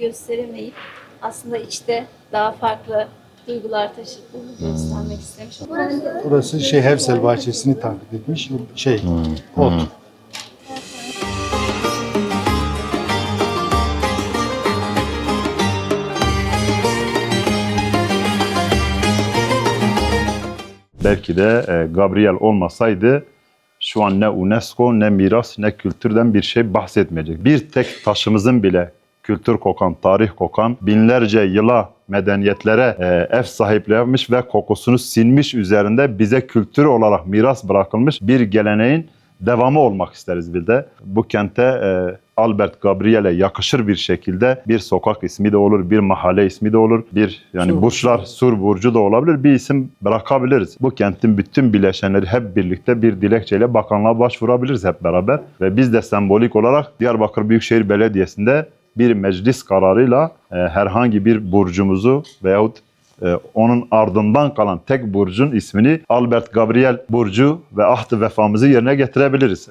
gösteremeyip aslında içte daha farklı duygular taşıdığını göstermek istemiş. Burası şey Hevsel bahçesini takip etmiş. Şey, ot. Belki de e, Gabriel olmasaydı şu an ne UNESCO ne miras ne kültürden bir şey bahsetmeyecek. Bir tek taşımızın bile kültür kokan, tarih kokan, binlerce yıla medeniyetlere e, ev sahipliği yapmış ve kokusunu sinmiş üzerinde bize kültür olarak miras bırakılmış bir geleneğin devamı olmak isteriz bir de. Bu kente e, Albert Gabriel'e yakışır bir şekilde bir sokak ismi de olur, bir mahalle ismi de olur, bir yani Sur Burçlar Sur Burcu da olabilir. Bir isim bırakabiliriz. Bu kentin bütün bileşenleri hep birlikte bir dilekçeyle bakanlığa başvurabiliriz hep beraber. Ve biz de sembolik olarak Diyarbakır Büyükşehir Belediyesi'nde bir meclis kararıyla e, herhangi bir burcumuzu veyahut e, onun ardından kalan tek burcun ismini Albert Gabriel Burcu ve ahd-ı vefamızı yerine getirebiliriz.